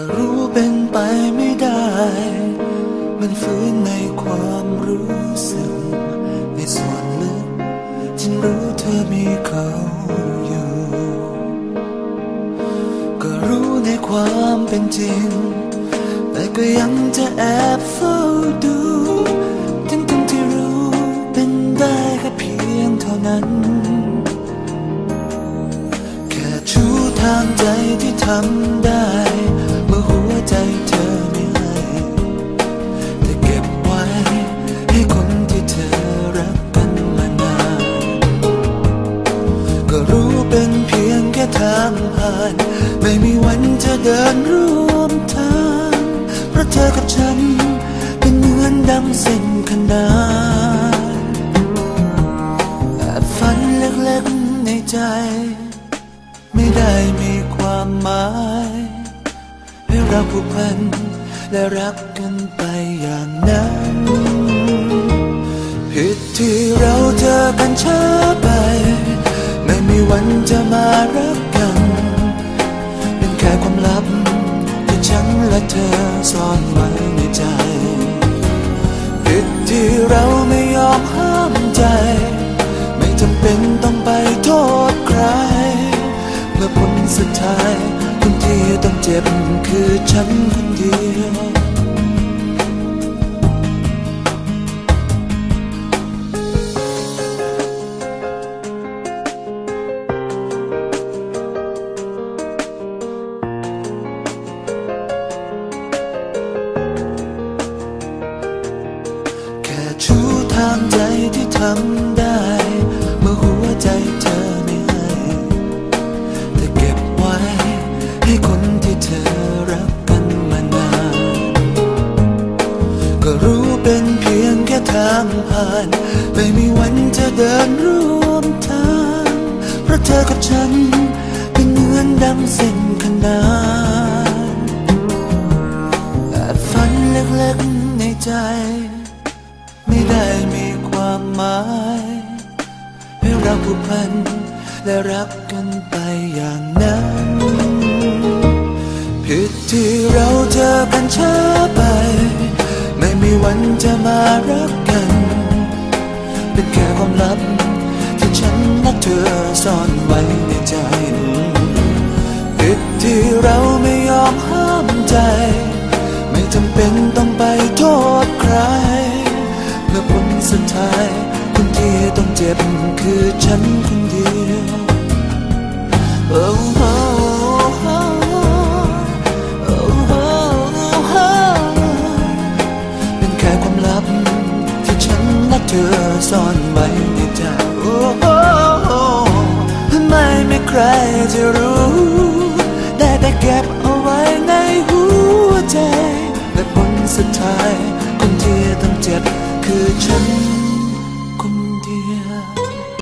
็รู้เป็นไปไม่ได้ มันฟื้นในความรู้สึก ในส่วนลึกฉันรู้เธอมีเขาอยู่ ก็รู้ในความเป็นจริง แต่ก็ยังจะแอบเฝ้าดูทั้งทั้งที่รู้เป็นได้แค่เพียงเท่านั้น แค่ชูทางใจที่ทำได้ ใจเธอไม่ให้ แต่เก็บไว้ ให้คนที่เธอรักกันมานาน ก็รู้เป็นเพียงแค่ทางผ่าน ไม่มีวันจะเดินร่วมทาง เพราะเธอกับฉัน เป็นเหมือนดังเส้นขนานแอบฝันเล็กๆในใจ ไม่ได้มีความหมาย เราผูกพันและรักกันไปอย่างนั้นผิดที่เราเจอกันช้าไป ไม่มีวันจะมารักกัน เป็นแค่ความลับที่ฉันและเธอซ่อนไว้ในใจผิดที่เราไม่ยอมห้ามใจ ไม่จำเป็นต้องไปโทษใครเมื่อผลสุดท้าย ต้องเจ็บคือฉันคนเดียวแค่ชูทางใจที่ทำได้ เมื่อหัวใจ เธอรักกันมานาน ก็รู้เป็นเพียงแค่ทางผ่าน ไม่มีวันจะเดินร่วมทาง เพราะเธอกับฉันเป็นเหมือนดังเส้นขนานแอบฝันเล็กๆในใจ ไม่ได้มีความหมายให้เราผูกพันและรักกันไปอย่างนั้น ที่เราเจอกันช้าไป ไม่มีวันจะมารักกัน เป็นแค่ความลับ ที่ฉันรักเธอซ่อนไว้ในใจ ซ่อนไว้ในใจโอ้โหไม่มีใครจะรู้